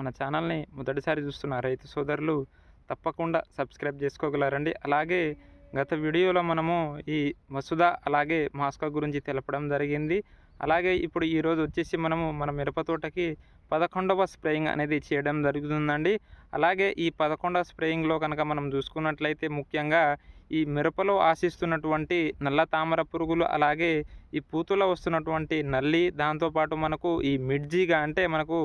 మన ఛానల్ని మొదటిసారి చూస్తున్న రైతు సోదరులు తప్పకుండా సబ్స్క్రైబ్ చేసుకోగలరండి. అలాగే గత వీడియోలో మనము ఈ వసుధ అలాగే మాస్కా గురించి తెలపడం జరిగింది. అలాగే ఇప్పుడు ఈరోజు వచ్చేసి మనము మన మిరప తోటకి పదకొండవ స్ప్రేయింగ్ అనేది చేయడం జరుగుతుందండి. అలాగే ఈ పదకొండవ స్ప్రేయింగ్లో కనుక మనం చూసుకున్నట్లయితే ముఖ్యంగా ఈ మిరపలో ఆశిస్తున్నటువంటి నల్ల తామర పురుగులు అలాగే ఈ పూతలో వస్తున్నటువంటి నల్లి దాంతోపాటు మనకు ఈ మిడ్జిగా అంటే మనకు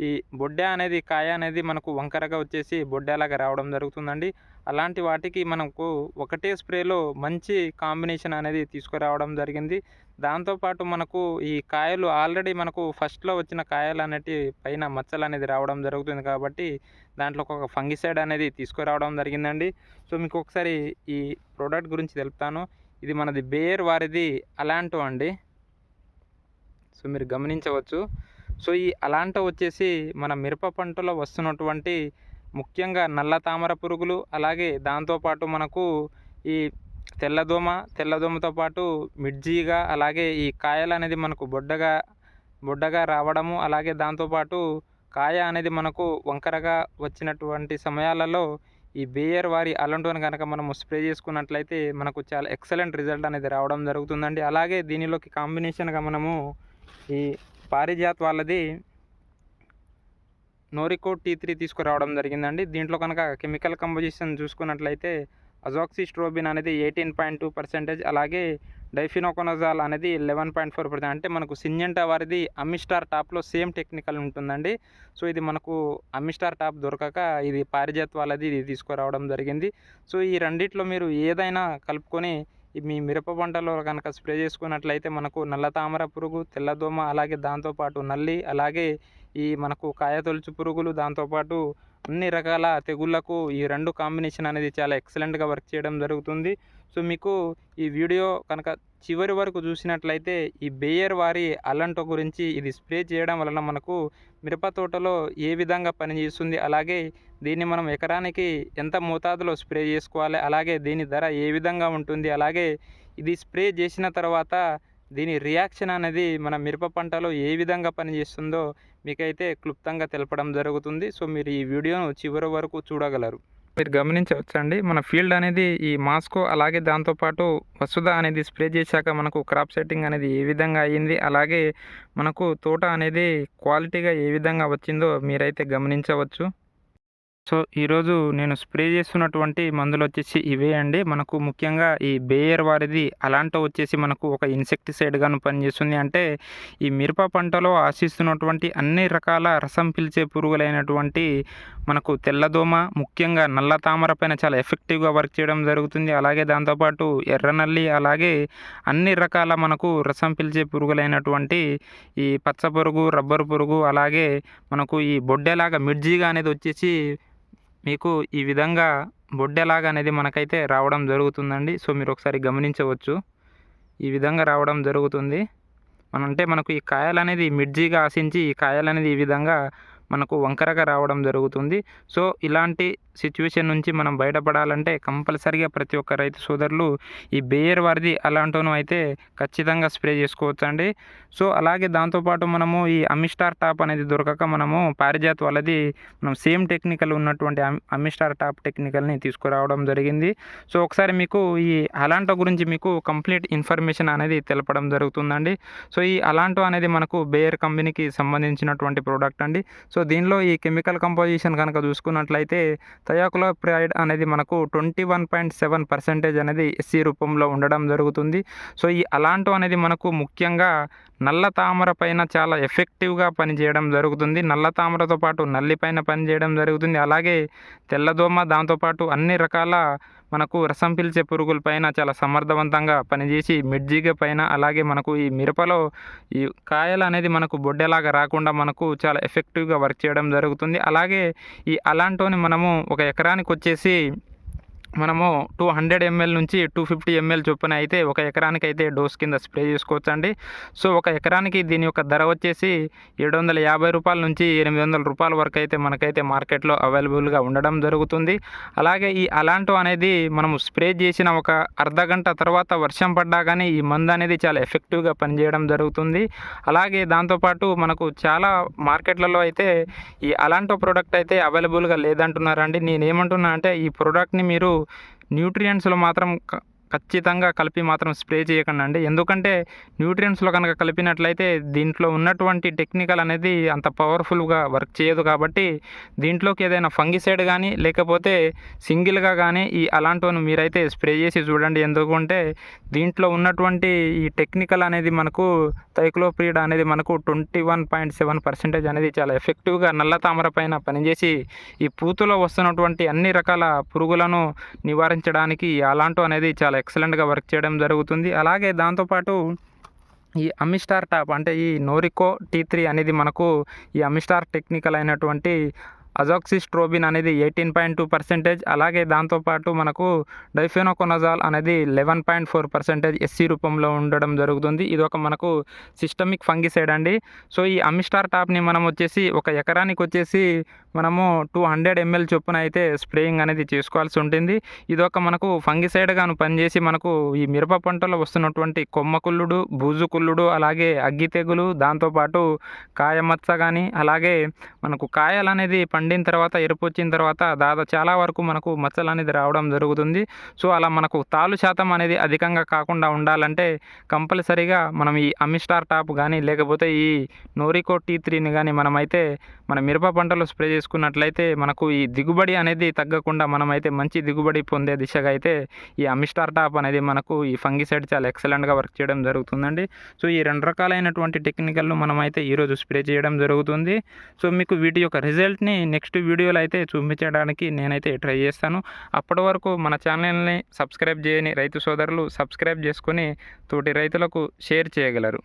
ఈ బొడ్డ అనేది కాయ అనేది మనకు వంకరగా వచ్చేసి బొడ్డలాగా రావడం జరుగుతుందండి. అలాంటి వాటికి మనకు ఒకటే స్ప్రేలో మంచి కాంబినేషన్ అనేది తీసుకురావడం జరిగింది. దాంతోపాటు మనకు ఈ కాయలు ఆల్రెడీ మనకు ఫస్ట్లో వచ్చిన కాయలు అనేటి పైన మచ్చలు అనేది రావడం జరుగుతుంది కాబట్టి దాంట్లో ఒక ఫంగిసైడ్ అనేది తీసుకురావడం జరిగిందండి. సో మీకు ఒకసారి ఈ ప్రోడక్ట్ గురించి తెలుపుతాను. ఇది మనది బేర్ వారిది అలాంటో అండి. సో మీరు గమనించవచ్చు. సో ఈ అలాంట వచ్చేసి మన మిరప పంటలో వస్తున్నటువంటి ముఖ్యంగా నల్ల తామర పురుగులు అలాగే దాంతోపాటు మనకు ఈ తెల్లదోమ తెల్లదోమతో పాటు మిర్జీగా అలాగే ఈ కాయలు అనేది మనకు బొడ్డగా బొడ్డగా రావడము అలాగే దాంతోపాటు కాయ అనేది మనకు వంకరగా వచ్చినటువంటి సమయాలలో ఈ బేయర్ వారి అలాంటివని కనుక మనము స్ప్రే చేసుకున్నట్లయితే మనకు చాలా ఎక్సలెంట్ రిజల్ట్ అనేది రావడం జరుగుతుందండి. అలాగే దీనిలోకి కాంబినేషన్గా మనము ఈ పారిజాత్ వాళ్ళది నోరికో టీ త్రీ తీసుకురావడం జరిగిందండి. దీంట్లో కనుక కెమికల్ కంపోజిషన్ చూసుకున్నట్లయితే అజాక్సిస్ట్రోబిన్ అనేది ఎయిటీన్ పాయింట్ టూ పర్సెంటేజ్ అలాగే డైఫినోకొనజాల్ అనేది లెవెన్ పాయింట్ ఫోర్ పర్సెంట్ అంటే మనకు సింజెంటా వారిది అమిస్టార్ టాప్లో సేమ్ టెక్నికల్ ఉంటుందండి. సో ఇది మనకు అమిస్టార్ టాప్ దొరకక ఇది పారిజాత్ వాళ్ళది ఇది తీసుకురావడం జరిగింది. సో ఈ రెండిట్లో మీరు ఏదైనా కలుపుకొని మీ మిరప పంటలో కనుక స్ప్రే చేసుకున్నట్లయితే మనకు నల్ల తామర పురుగు తెల్లదోమ అలాగే దాంతోపాటు నల్లి అలాగే ఈ మనకు కాయ తొలుచు పురుగులు దాంతోపాటు అన్ని రకాల తెగుళ్ళకు ఈ రెండు కాంబినేషన్ అనేది చాలా ఎక్సలెంట్గా వర్క్ చేయడం జరుగుతుంది. సో మీకు ఈ వీడియో కనుక చివరి వరకు చూసినట్లయితే ఈ బేయర్ వారి అలంటో గురించి ఇది స్ప్రే చేయడం వలన మనకు మిరప తోటలో ఏ విధంగా పనిచేస్తుంది అలాగే దీన్ని మనం ఎకరానికి ఎంత మోతాదులో స్ప్రే చేసుకోవాలి అలాగే దీని ధర ఏ విధంగా ఉంటుంది అలాగే ఇది స్ప్రే చేసిన తర్వాత దీని రియాక్షన్ అనేది మన మిరప పంటలో ఏ విధంగా పనిచేస్తుందో మీకైతే క్లుప్తంగా తెలపడం జరుగుతుంది. సో మీరు ఈ వీడియోను చివరి వరకు చూడగలరు. మీరు గమనించవచ్చండి మన ఫీల్డ్ అనేది ఈ మాస్కో అలాగే దాంతోపాటు వసుధ అనేది స్ప్రే చేశాక మనకు క్రాప్ సెట్టింగ్ అనేది ఏ విధంగా అయ్యింది అలాగే మనకు తోట అనేది క్వాలిటీగా ఏ విధంగా వచ్చిందో మీరైతే గమనించవచ్చు. సో ఈరోజు నేను స్ప్రే చేస్తున్నటువంటి మందులు వచ్చేసి ఇవే అండి. మనకు ముఖ్యంగా ఈ బేయర్ వారిది అలాంటి వచ్చేసి మనకు ఒక ఇన్సెక్టిసైడ్గాను పనిచేస్తుంది. అంటే ఈ మిరప పంటలో ఆశిస్తున్నటువంటి అన్ని రకాల రసం పిలిచే పురుగులైనటువంటి మనకు తెల్లదోమ ముఖ్యంగా నల్ల తామర పైన చాలా ఎఫెక్టివ్గా వర్క్ చేయడం జరుగుతుంది. అలాగే దాంతోపాటు ఎర్రనల్లి అలాగే అన్ని రకాల మనకు రసం పిలిచే పురుగులైనటువంటి ఈ పచ్చ పురుగు రబ్బర్ పురుగు అలాగే మనకు ఈ బొడ్డెలాగా మిర్జీగా అనేది వచ్చేసి మీకు ఈ విధంగా బొడ్డెలాగా అనేది మనకైతే రావడం జరుగుతుందండి. సో మీరు ఒకసారి గమనించవచ్చు. ఈ విధంగా రావడం జరుగుతుంది. మన అంటే మనకు ఈ కాయలు అనేది మిర్జీగా ఆశించి ఈ కాయలు అనేది ఈ విధంగా మనకు వంకరగా రావడం జరుగుతుంది. సో ఇలాంటి సిచ్యువేషన్ నుంచి మనం బయటపడాలంటే కంపల్సరిగా ప్రతి ఒక్క రైతు సోదరులు ఈ బేయర్ వారిది అలాంటిను అయితే ఖచ్చితంగా స్ప్రే చేసుకోవచ్చు అండి సో అలాగే దాంతోపాటు మనము ఈ అమిస్టార్ టాప్ అనేది దొరకక మనము పారిజాత్ వాళ్ళది మనం సేమ్ టెక్నికల్ ఉన్నటువంటి అమిస్టార్ టాప్ టెక్నికల్ని తీసుకురావడం జరిగింది. సో ఒకసారి మీకు ఈ అలాంటో గురించి మీకు కంప్లీట్ ఇన్ఫర్మేషన్ అనేది తెలపడం జరుగుతుందండి. సో ఈ అలాంటో అనేది మనకు బేయర్ కంపెనీకి సంబంధించినటువంటి ప్రోడక్ట్ అండి. సో దీనిలో ఈ కెమికల్ కంపోజిషన్ కనుక చూసుకున్నట్లయితే థయాక్లోప్రైడ్ అనేది మనకు twenty one point seven percentage అనేది ఎస్సీ రూపంలో ఉండడం జరుగుతుంది. సో ఈ అలాంటో అనేది మనకు ముఖ్యంగా నల్ల తామర పైన చాలా ఎఫెక్టివ్గా పనిచేయడం జరుగుతుంది. నల్ల తామరతో పాటు నల్లి పైన పనిచేయడం జరుగుతుంది. అలాగే తెల్లదోమ దాంతోపాటు అన్ని రకాల మనకు రసం పీల్చే పురుగుల పైన చాలా సమర్థవంతంగా పనిచేసి మిడ్జిగ పైన అలాగే మనకు ఈ మిరపలో ఈ కాయలు అనేది మనకు బొడ్డెలాగా రాకుండా మనకు చాలా ఎఫెక్టివ్గా వర్క్ చేయడం జరుగుతుంది. అలాగే ఈ అలాంటోని మనము ఒక ఎకరానికి వచ్చేసి మనము టూ హండ్రెడ్ ఎంఎల్ నుంచి టూ ఫిఫ్టీ ఎంఎల్ చొప్పున అయితే ఒక ఎకరానికి అయితే డోస్ కింద స్ప్రే చేసుకోవచ్చు అండి సో ఒక ఎకరానికి దీని యొక్క ధర వచ్చేసి ఏడు వందల యాభై రూపాయల నుంచి ఎనిమిది వందల రూపాయల వరకు అయితే మనకైతే మార్కెట్లో అవైలబుల్గా ఉండడం జరుగుతుంది. అలాగే ఈ అలాంటో అనేది మనము స్ప్రే చేసిన ఒక అర్ధ గంట తర్వాత వర్షం పడ్డా కానీ ఈ మందు అనేది చాలా ఎఫెక్టివ్గా పనిచేయడం జరుగుతుంది. అలాగే దాంతోపాటు మనకు చాలా మార్కెట్లలో అయితే ఈ అలాంటో ప్రోడక్ట్ అయితే అవైలబుల్గా లేదంటున్నారండి. నేనేమంటున్నా అంటే ఈ ప్రోడక్ట్ని మీరు న్యూట్రియంట్స్లో మాత్రం ఖచ్చితంగా కలిపి మాత్రం స్ప్రే చేయకండి అండి. ఎందుకంటే న్యూట్రియంట్స్లో కనుక కలిపినట్లయితే దీంట్లో ఉన్నటువంటి టెక్నికల్ అనేది అంత పవర్ఫుల్గా వర్క్ చేయదు కాబట్టి దీంట్లోకి ఏదైనా ఫంగిసైడ్ కానీ లేకపోతే సింగిల్గా కానీ ఈ అలాంటివను మీరైతే స్ప్రే చేసి చూడండి. ఎందుకంటే దీంట్లో ఉన్నటువంటి ఈ టెక్నికల్ అనేది మనకు తైక్లోప్రీడ్ అనేది మనకు twenty one point seven percentage అనేది చాలా ఎఫెక్టివ్గా నల్ల తామర పైన పనిచేసి ఈ పూతలో వస్తున్నటువంటి అన్ని రకాల పురుగులను నివారించడానికి ఈ అలాంటో అనేది చాలా ఎక్సలెంట్గా వర్క్ చేయడం జరుగుతుంది. అలాగే దాంతోపాటు ఈ అమిస్టార్ టాప్ అంటే ఈ నోరికో టీ త్రీ అనేది మనకు ఈ అమిస్టార్ టెక్నికల్ అయినటువంటి అజాక్సిస్ట్రోబిన్ అనేది ఎయిటీన్ పాయింట్ టూ పర్సెంటేజ్ అలాగే దాంతోపాటు మనకు డైఫెనోకొనజాల్ అనేది eleven point four percentage SC రూపంలో ఉండడం జరుగుతుంది. ఇది ఒక మనకు సిస్టమిక్ ఫంగిసైడ్ అండి. సో ఈ అమిస్టార్ టాప్ని మనం వచ్చేసి ఒక ఎకరానికి వచ్చేసి మనము టూ హండ్రెడ్ ఎంఎల్ చొప్పున అయితే స్ప్రేయింగ్ అనేది చేసుకోవాల్సి ఉంటుంది. ఇది ఒక మనకు ఫంగిసైడ్గాను పనిచేసి మనకు ఈ మిరప పంటలో వస్తున్నటువంటి కొమ్మ కుల్లుడు బూజు కుల్లుడు అలాగే అగ్గి తెగులు దాంతోపాటు కాయ కానీ అలాగే మనకు కాయలు అనేది పండిన తర్వాత ఎరుపు వచ్చిన తర్వాత దాదాపు చాలా వరకు మనకు మచ్చలు అనేది రావడం జరుగుతుంది. సో అలా మనకు తాలు శాతం అనేది అధికంగా కాకుండా ఉండాలంటే కంపల్సరీగా మనం ఈ అమిస్టార్ టాప్ కానీ లేకపోతే ఈ నోరికో టీ త్రీని కానీ మనమైతే మన మిరప పంటలో స్ప్రే చేసుకున్నట్లయితే మనకు ఈ దిగుబడి అనేది తగ్గకుండా మనమైతే మంచి దిగుబడి పొందే దిశగా అయితే ఈ అమిస్టార్ టాప్ అనేది మనకు ఈ ఫంగిసైడ్ చాలా ఎక్సలెంట్గా వర్క్ చేయడం జరుగుతుందండి. సో ఈ రెండు రకాలైనటువంటి టెక్నికల్ను మనమైతే ఈరోజు స్ప్రే చేయడం జరుగుతుంది. సో మీకు వీటి యొక్క రిజల్ట్ని నెక్స్ట్ వీడియోలు అయితే చూపించడానికి నేనైతే ట్రై చేస్తాను. అప్పటి వరకు మన ఛానల్ని సబ్స్క్రైబ్ చేయని రైతు సోదరులు సబ్స్క్రైబ్ చేసుకొని తోటి రైతులకు షేర్ చేయగలరు.